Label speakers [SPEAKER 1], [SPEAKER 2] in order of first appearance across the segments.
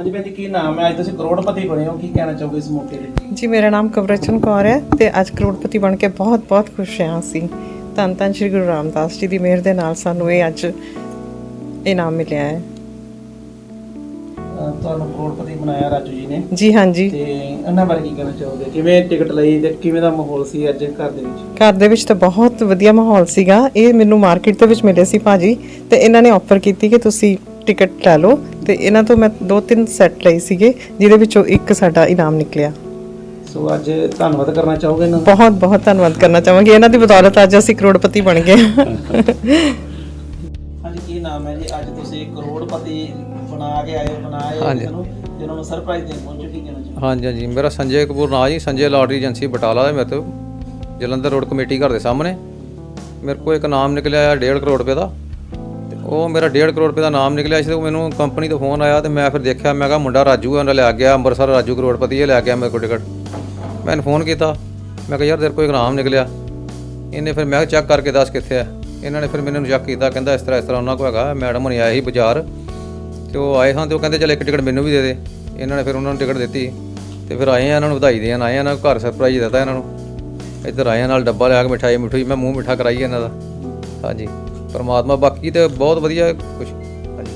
[SPEAKER 1] ਹਾਂਜੀ ਭੈਣ ਜੀ ਕੀ ਨਾਮ ਹੈ? ਅੱਜ ਤੁਸੀਂ ਕਰੋੜਪਤੀ ਬਣੇ ਹੋ ਕੀ ਕਹਿਣਾ ਚਾਹੋਗੇ ਇਸ ਮੌਕੇ ਤੇ
[SPEAKER 2] ਜੀ ਮੇਰਾ ਨਾਮ ਕਵਰਚਨ ਕੌਰ ਹੈ ਤੇ ਅੱਜ ਕਰੋੜਪਤੀ ਬਣ ਕੇ ਬਹੁਤ ਬਹੁਤ ਖੁਸ਼ ਹਾਂ ਅਸੀਂ। ਧੰਨ ਧੰਨ ਸ਼੍ਰੀ ਗੁਰੂ ਰਾਮਦਾਸ ਜੀ ਦੀ ਮਿਹਰ ਦੇ ਨਾਲ ਸਾਨੂੰ ਇਹ ਅੱਜ ਇਨਾਮ ਮਿਲਿਆ ਹੈ।
[SPEAKER 1] ਅਹ ਤੁਹਾਨੂੰ ਕਰੋੜਪਤੀ ਬਣਾਇਆ ਰਾਜੂ ਜੀ ਨੇ।
[SPEAKER 2] ਜੀ ਹਾਂਜੀ।
[SPEAKER 1] ਤੇ ਇਹਨਾਂ ਬਾਰੇ ਕੀ ਕਹਿਣਾ ਚਾਹੋਗੇ? ਕਿਵੇਂ ਟਿਕਟ ਲਈ ਤੇ ਕਿਵੇਂ ਦਾ ਮਾਹੌਲ ਸੀ ਅੱਜ ਘਰ ਦੇ ਵਿੱਚ?
[SPEAKER 2] ਘਰ ਦੇ ਵਿੱਚ ਤਾਂ ਬਹੁਤ ਵਧੀਆ ਮਾਹੌਲ ਸੀਗਾ। ਇਹ ਮੈਨੂੰ ਮਾਰਕੀਟ ਦੇ ਵਿੱਚ ਮਿਲੇ ਸੀ ਭਾਜੀ ਤੇ ਇਹਨਾਂ ਨੇ ਆਫਰ ਕੀਤੀ ਕਿ ਤੁਸੀਂ ਟਿਕਟ ਲੈ ਲਓ ਤੇ ਇਹਨਾਂ ਤੋਂ ਮੈਂ ਦੋ ਤਿੰਨ ਸੈੱਟ ਲਈ ਸੀਗੇ ਜਿਹਦੇ ਵਿੱਚੋਂ ਇੱਕ ਸਾਡਾ ਇਨਾਮ ਨਿਕਲਿਆ।
[SPEAKER 1] ਸੋ ਅੱਜ ਧੰਨਵਾਦ ਕਰਨਾ ਚਾਹੋਗੇ ਇਹਨਾਂ ਦਾ?
[SPEAKER 2] ਬਹੁਤ ਬਹੁਤ ਧੰਨਵਾਦ ਕਰਨਾ ਚਾਹਾਂਗੀ। ਇਹਨਾਂ ਦੀ ਬਦੌਲਤ ਅੱਜ ਅਸੀਂ ਕਰੋੜਪਤੀ ਬਣ ਗਏ
[SPEAKER 1] ਹਾਂਜੀ ਕੀ ਨਾਮ ਹੈ ਜੀ? ਅੱਜ ਤੁਸੀਂ ਕਰੋੜਪਤੀ ਬਣਾ ਕੇ ਆਏ ਬਣਾਏ ਹੋ
[SPEAKER 3] ਹਾਂਜੀ।
[SPEAKER 1] ਤੁਹਾਨੂੰ ਤੇ ਉਹਨਾਂ ਨੂੰ ਸਰਪ੍ਰਾਈਜ਼ ਦੇਣ ਪਹੁੰਚੋ ਕੀ ਕਹਿਣਾ
[SPEAKER 3] ਹਾਂਜੀ ਹਾਂਜੀ। ਮੇਰਾ ਸੰਜੇ ਕਪੂਰ ਨਾਂ ਜੀ ਸੰਜੇ ਲਾਟਰੀ ਏਜੰਸੀ ਬਟਾਲਾ ਦਾ ਮੇਰੇ ਤੋਂ। ਜਲੰਧਰ ਰੋਡ ਕਮੇਟੀ ਘਰ ਦੇ ਸਾਹਮਣੇ। ਮੇਰੇ ਕੋਲ ਇੱਕ ਨਾਮ ਨਿਕਲਿਆ 1.5 ਕਰੋੜ ਰੁਪਏ ਦਾ। ਉਹ ਮੇਰਾ 1.5 ਕਰੋੜ ਰੁਪਏ ਦਾ ਨਾਮ ਨਿਕਲਿਆ ਸੀ ਤੇ ਮੈਨੂੰ ਕੰਪਨੀ ਤੋਂ ਫੋਨ ਆਇਆ ਤੇ ਮੈਂ ਫਿਰ ਦੇਖਿਆ, ਮੈਂ ਕਿਹਾ ਮੁੰਡਾ ਰਾਜੂ ਹੈ, ਉਹਨੇ ਲੈ ਗਿਆ, ਅੰਮ੍ਰਿਤਸਰ ਰਾਜੂ ਕਰੋੜਪਤੀ ਇਹ ਲੈ ਗਿਆ ਮੇਰੇ ਕੋਲ ਟਿਕਟ। ਮੈਂ ਇਹਨੂੰ ਫੋਨ ਕੀਤਾ, ਮੈਂ ਕਿਹਾ, ਯਾਰ, ਤੇਰੇ ਕੋਲ ਇੱਕ ਨਾਮ ਨਿਕਲਿਆ। ਇਹਨੇ ਫਿਰ ਮੈਂ ਚੈੱਕ ਕਰਕੇ ਦੱਸ ਕਿੱਥੇ ਹੈ? ਇਹਨਾਂ ਨੇ ਫਿਰ ਮੈਨੂੰ ਚੈੱਕ ਕੀਤਾ, ਕਹਿੰਦਾ ਇਸ ਤਰ੍ਹਾਂ ਇਸ ਤਰ੍ਹਾਂ ਉਹਨਾਂ ਕੋਲ ਹੈਗਾ, ਮੈਡਮ ਹੁਣੀ ਆਇਆ ਸੀ ਬਾਜ਼ਾਰ ਤੇ ਉਹ ਆਏ ਹਾਂ ਤੇ ਉਹ ਕਹਿੰਦੇ, ਚਲ ਇੱਕ ਟਿਕਟ ਮੈਨੂੰ ਵੀ ਦੇ ਦੇ। ਇਹਨਾਂ ਨੇ ਫਿਰ ਉਹਨਾਂ ਨੂੰ ਟਿਕਟ ਦਿੱਤੀ ਤੇ ਫਿਰ ਆਏ ਆ ਇਹਨਾਂ ਨੂੰ ਵਧਾਈ ਦੇਣ, ਆਏ ਆ ਇਹਨਾਂ ਨੂੰ ਘਰ ਸਰਪ੍ਰਾਈਜ਼ ਦਿੱਤਾ ਇਹਨਾਂ ਨੂੰ। ਇੱਧਰ ਆਏ ਨਾਲ ਡੱਬਾ ਲਿਆ ਕੇ ਮਿਠਾਈ ਮਿਠੂਈ, ਮੈਂ ਮੂੰਹ ਮਿੱਠਾ ਕਰਾਈ ਇਹਨਾਂ ਦਾ। ਹਾਂਜੀ। ਪਰਮਾਤਮਾ ਬਾਕੀ ਤੇ ਬਹੁਤ ਵਧੀਆ ਕੁਝ ਹਾਂਜੀ।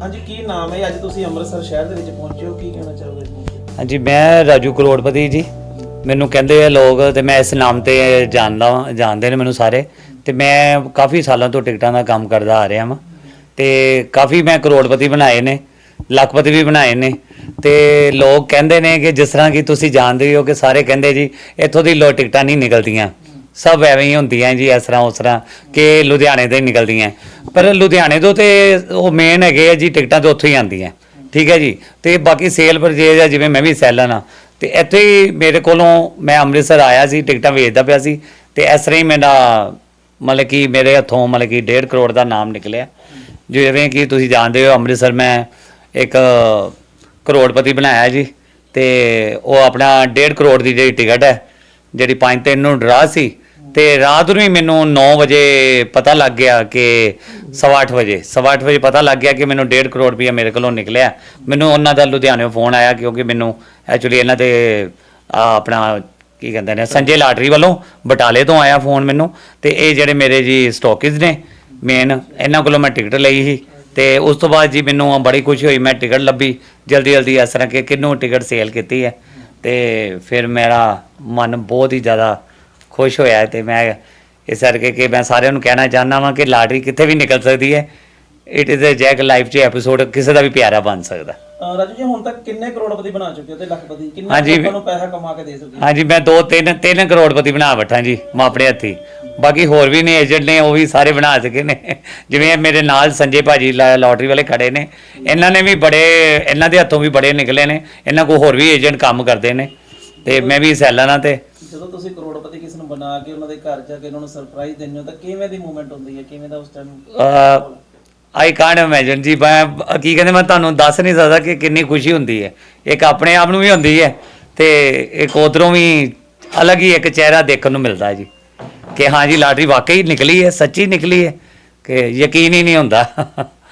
[SPEAKER 1] ਹਾਂਜੀ ਕੀ ਨਾਮ ਹੈ? ਅੱਜ ਤੁਸੀਂ ਅੰਮ੍ਰਿਤਸਰ ਸ਼ਹਿਰ ਦੇ ਵਿੱਚ ਪਹੁੰਚੇ ਹੋ ਕੀ ਕਹਿਣਾ ਚਾਹੋਗੇ?
[SPEAKER 4] ਹਾਂਜੀ ਮੈਂ ਰਾਜੂ ਕਰੋੜਪਤੀ ਜੀ। ਮੈਨੂੰ ਕਹਿੰਦੇ ਆ ਲੋਕ ਤੇ ਮੈਂ ਇਸ ਨਾਮ ਤੇ ਜਾਣਦਾ ਜਾਣਦੇ ਨੇ ਮੈਨੂੰ ਸਾਰੇ। ਤੇ ਮੈਂ ਕਾਫੀ ਸਾਲਾਂ ਤੋਂ ਟਿਕਟਾਂ ਦਾ ਕੰਮ ਕਰਦਾ ਆ ਰਿਹਾ ਹਾਂ ਤੇ ਕਾਫੀ ਮੈਂ ਕਰੋੜਪਤੀ ਬਣਾਏ ਨੇ ਲੱਖਪਤੀ ਵੀ ਬਣਾਏ ਨੇ। ਤੇ ਲੋਕ ਕਹਿੰਦੇ ਨੇ ਕਿ ਜਿਸ ਤਰ੍ਹਾਂ ਕਿ ਤੁਸੀਂ ਜਾਣਦੇ ਹੋ ਕਿ ਸਾਰੇ ਕਹਿੰਦੇ ਜੀ ਇੱਥੋਂ ਦੀ ਲੋ ਟਿਕਟਾਂ ਨਹੀਂ ਨਿਕਲਦੀਆਂ। ਸਭ ਐਵੇਂ ਹੀ ਹੁੰਦੀਆਂ ਜੀ, ਇਸ ਤਰ੍ਹਾਂ ਉਸ ਤਰ੍ਹਾਂ ਕਿ ਲੁਧਿਆਣੇ ਤੋਂ ਹੀ ਨਿਕਲਦੀਆਂ। ਪਰ ਲੁਧਿਆਣੇ ਤੋਂ ਤੇ ਉਹ ਮੇਨ ਹੈਗੇ ਆ ਜੀ, ਟਿਕਟਾਂ ਤਾਂ ਉੱਥੋਂ ਹੀ ਆਉਂਦੀਆਂ। ਠੀਕ ਹੈ ਜੀ? ਤੇ ਬਾਕੀ ਸੇਲ ਪਰਚੇਜ ਆ, ਜਿਵੇਂ ਮੈਂ ਵੀ ਸੈਲਰ ਆ ਤੇ ਇੱਥੇ ਹੀ ਮੇਰੇ ਕੋਲੋਂ ਮੈਂ ਅੰਮ੍ਰਿਤਸਰ ਆਇਆ ਸੀ, ਟਿਕਟਾਂ ਵੇਚਦਾ ਪਿਆ ਸੀ। ਤੇ ਇਸ ਤਰ੍ਹਾਂ ਹੀ ਮੇਰਾ ਮਤਲਬ ਕਿ ਮੇਰੇ ਹੱਥੋਂ ਮਤਲਬ ਕਿ 1.5 ਕਰੋੜ ਦਾ ਨਾਮ ਨਿਕਲਿਆ। ਜਿਵੇਂ ਕਿ ਤੁਸੀਂ ਜਾਣਦੇ ਹੋ, ਅੰਮ੍ਰਿਤਸਰ ਮੈਂ ਇੱਕ ਕਰੋੜਪਤੀ ਬਣਾਇਆ ਜੀ। ਤੇ ਉਹ ਆਪਣਾ 1.5 ਕਰੋੜ ਦੀ ਜਿਹੜੀ ਟਿਕਟ ਹੈ, ਜਿਹੜੀ 5 ਤਿੰਨ ਨੂੰ ਡਰਾ ਸੀ ਤੇ ਰਾਤ ਨੂੰ ਹੀ ਮੈਨੂੰ 9 ਵਜੇ ਪਤਾ ਲੱਗ ਗਿਆ ਕਿ 8:30 ਵਜੇ 8:30 ਵਜੇ ਪਤਾ ਲੱਗ ਗਿਆ ਕਿ ਮੈਨੂੰ 1.5 ਕਰੋੜ ਰੁਪਇਆ ਮੇਰੇ ਕੋਲੋਂ ਨਿਕਲਿਆ। ਮੈਨੂੰ ਉਹਨਾਂ ਦਾ ਲੁਧਿਆਣੇੋਂ ਫੋਨ ਆਇਆ ਕਿਉਂਕਿ ਮੈਨੂੰ ਐਕਚੁਅਲੀ ਇਹਨਾਂ ਤੇ ਆਹ ਆਪਣਾ ਕੀ ਕਹਿੰਦੇ ਨੇ, ਸੰਜੇ ਲਾਟਰੀ ਵੱਲੋਂ ਬਟਾਲੇ ਤੋਂ ਆਇਆ ਫੋਨ ਮੈਨੂੰ ਤੇ ਇਹ ਜਿਹੜੇ ਮੇਰੇ ਜੀ ਸਟਾਕਿਸ ਨੇ ਮੇਨ ਇਹਨਾਂ ਕੋਲੋਂ ਮੈਂ ਟਿਕਟ ਲਈ ਸੀ ਤੇ ਉਸ ਤੋਂ ਬਾਅਦ ਜੀ ਮੈਨੂੰ ਬੜੀ ਖੁਸ਼ੀ ਹੋਈ, ਮੈਂ ਟਿਕਟ ਲੱਭੀ, ਜਲਦੀ ਜਲਦੀ ਇਸ ਤਰ੍ਹਾਂ ਕਿ ਕਿਹਨੂੰ ਟਿਕਟ ਸੇਲ ਕੀਤੀ ਹੈ ਤੇ ਫਿਰ ਮੇਰਾ ਮਨ ਬਹੁਤ ਹੀ ਜ਼ਿਆਦਾ ਖੁਸ਼ ਹੋਇਆ ਤੇ ਮੈਂ ਇਸ ਕਰਕੇ ਕਿ ਮੈਂ ਸਾਰਿਆਂ ਨੂੰ ਕਹਿਣਾ ਚਾਹੁੰਦਾ ਵਾਂ ਕਿ ਲਾਟਰੀ ਕਿੱਥੇ ਵੀ ਨਿਕਲ ਸਕਦੀ ਹੈ। It is a jack life 'ਚ ਐਪੀਸੋਡ ਕਿਸੇ ਦਾ ਵੀ ਪਿਆਰਾ ਬਣ ਸਕਦਾ।
[SPEAKER 1] ਰਾਜੂ ਜੀ ਹੁਣ ਤੱਕ ਕਿੰਨੇ ਕਰੋੜਪਤੀ ਬਣਾ ਚੁੱਕੇ ਹੋ ਤੇ ਲੱਖਪਤੀ? ਕਿੰਨਾ
[SPEAKER 4] ਹਾਂਜੀ,
[SPEAKER 1] ਲੋਕਾਂ ਨੂੰ ਪੈਸਾ ਕਮਾ ਕੇ ਦੇ ਚੁੱਕੇ ਹੋ?
[SPEAKER 4] ਹਾਂਜੀ ਮੈਂ 2 3 3 ਕਰੋੜਪਤੀ ਬਣਾ ਬੈਠਾ ਜੀ ਮੈਂ ਆਪਣੇ ਹੱਥੀ। ਬਾਕੀ ਹੋਰ ਵੀ ਨੇ ਏਜੰਟ ਨੇ ਉਹ ਵੀ ਸਾਰੇ ਬਣਾ ਚੁੱਕੇ ਨੇ। ਜਿਵੇਂ ਇਹ ਮੇਰੇ ਨਾਲ ਸੰਜੇ ਭਾਜੀ ਲਾਟਰੀ ਵਾਲੇ ਖੜੇ ਨੇ। ਇਹਨਾਂ ਨੇ ਵੀ ਬੜੇ ਇਹਨਾਂ ਦੇ ਹੱਥੋਂ ਵੀ ਬੜੇ ਨਿਕਲੇ ਨੇ। ਇਹਨਾਂ ਕੋਲ ਹੋਰ ਵੀ ਏਜੰਟ ਕੰਮ ਕਰਦੇ ਨੇ। ਤੇ ਮੈਂ ਵੀ ਸੈਲਰਾਂ ਤੇ।
[SPEAKER 1] ਜਦੋਂ ਤੁਸੀਂ ਕਰੋੜਪਤੀ ਕਿਸ ਨੂੰ ਬਣਾ ਕੇ ਉਹਨਾਂ ਦੇ ਘਰ ਜਾ ਕੇ ਉਹਨਾਂ ਨੂੰ ਸਰਪ੍ਰਾਈਜ਼ ਦਿੰਦੇ ਹੋ, ਤਾਂ ਕਿਵੇਂ ਦੀ ਮੂਵਮੈਂਟ ਹੁੰਦੀ ਹੈ? ਕਿਵੇਂ ਦਾ ਉਸ ਟਾਈਮ
[SPEAKER 4] ਆਈ ਕਾਂਟ ਇਮੇਜਿਨ ਜੀ, ਮੈਂ, ਕੀ ਕਹਿੰਦੇ, ਮੈਂ ਤੁਹਾਨੂੰ ਦੱਸ ਨਹੀਂ ਸਕਦਾ ਕਿ ਕਿੰਨੀ ਖੁਸ਼ੀ ਹੁੰਦੀ ਹੈ। ਇੱਕ ਆਪਣੇ ਆਪ ਨੂੰ ਵੀ ਹੁੰਦੀ ਹੈ ਤੇ ਇੱਕ ਉਧਰੋਂ ਵੀ ਅਲੱਗ ਹੀ ਇੱਕ ਚਿਹਰਾ ਦੇਖਣ ਨੂੰ ਮਿਲਦਾ ਜੀ। ਕਿ ਹਾਂ ਜੀ, ਲਾਟਰੀ ਵਾਕਈ ਨਿਕਲੀ ਹੈ, ਸੱਚੀ ਨਿਕਲੀ ਹੈ, ਕਿ ਯਕੀਨ ਹੀ ਨਹੀਂ ਹੁੰਦਾ।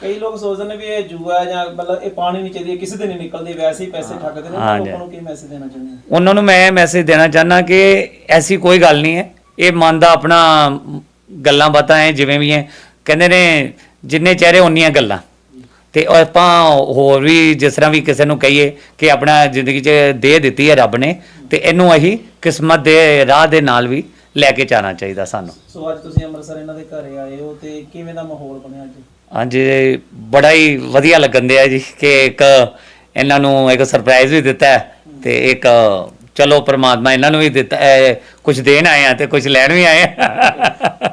[SPEAKER 1] ਕਈ ਲੋਕ ਸੋਚਦੇ ਨੇ ਵੀ ਇਹ ਜੂਆ ਹੈ ਜਾਂ ਮਤਲਬ ਇਹ ਪਾਣੀ ਨਹੀਂ ਚਾਹੀਦੀ ਕਿਸੇ ਦੇ ਨਹੀਂ ਨਿਕਲਦੇ ਵੈਸੇ ਹੀ ਪੈਸੇ ਠੱਗਦੇ ਨੇ।
[SPEAKER 4] ਹਾਂਜੀ।
[SPEAKER 1] ਲੋਕਾਂ ਨੂੰ ਕੀ ਮੈਸੇਜ ਦੇਣਾ ਚਾਹੁੰਦੇ ਹੋ?
[SPEAKER 4] ਉਹਨਾਂ ਨੂੰ ਮੈਂ ਮੈਸੇਜ ਦੇਣਾ ਚਾਹੁੰਦਾ ਕਿ ਐਸੀ ਕੋਈ ਗੱਲ ਨਹੀਂ ਹੈ। ਇਹ ਮਨ ਦਾ ਆਪਣਾ ਗੱਲਾਂ ਬਾਤਾਂ ਹੈ ਜਿਵੇਂ ਵੀ ਹੈ ਕਹਿੰਦੇ ਨੇ ਜਿੰਨੇ ਚਿਹਰੇ ਉਨੀਆਂ ਗੱਲਾਂ। ਤੇ ਉਹ ਆਪਾਂ ਹੋਰ ਵੀ ਜਿਸ ਤਰ੍ਹਾਂ ਵੀ ਕਿਸੇ ਨੂੰ ਕਹੀਏ ਕਿ ਆਪਣਾ ਜ਼ਿੰਦਗੀ 'ਚ ਦੇ ਦਿੱਤੀ ਹੈ ਰੱਬ ਨੇ ਤੇ ਇਹਨੂੰ ਅਸੀਂ ਕਿਸਮਤ ਦੇ ਰਾਹ ਦੇ ਨਾਲ ਵੀ ਲੈ ਕੇ ਜਾਣਾ ਚਾਹੀਦਾ ਸਾਨੂੰ।
[SPEAKER 1] ਸੋ ਅੱਜ ਤੁਸੀਂ ਅੰਮ੍ਰਿਤਸਰ ਇਹਨਾਂ ਦੇ ਘਰੇ ਆਏ ਹੋ ਤੇ ਕਿਵੇਂ ਦਾ ਮਾਹੌਲ ਬਣਿਆ ਅੱਜ?
[SPEAKER 4] ਹਾਂਜੀ, ਬੜਾ ਹੀ ਵਧੀਆ ਲੱਗਣ ਦਿਆ ਜੀ ਕਿ ਇੱਕ ਇਹਨਾਂ ਨੂੰ ਇੱਕ ਸਰਪ੍ਰਾਈਜ਼ ਵੀ ਦਿੱਤਾ ਹੈ ਤੇ ਇੱਕ, ਚਲੋ ਪ੍ਰਮਾਤਮਾ ਇਹਨਾਂ ਨੂੰ ਵੀ ਦਿੱਤਾ ਕੁਝ ਦੇਣ ਆਏ ਆ ਤੇ ਕੁਝ ਲੈਣ ਵੀ ਆਏ ਆ।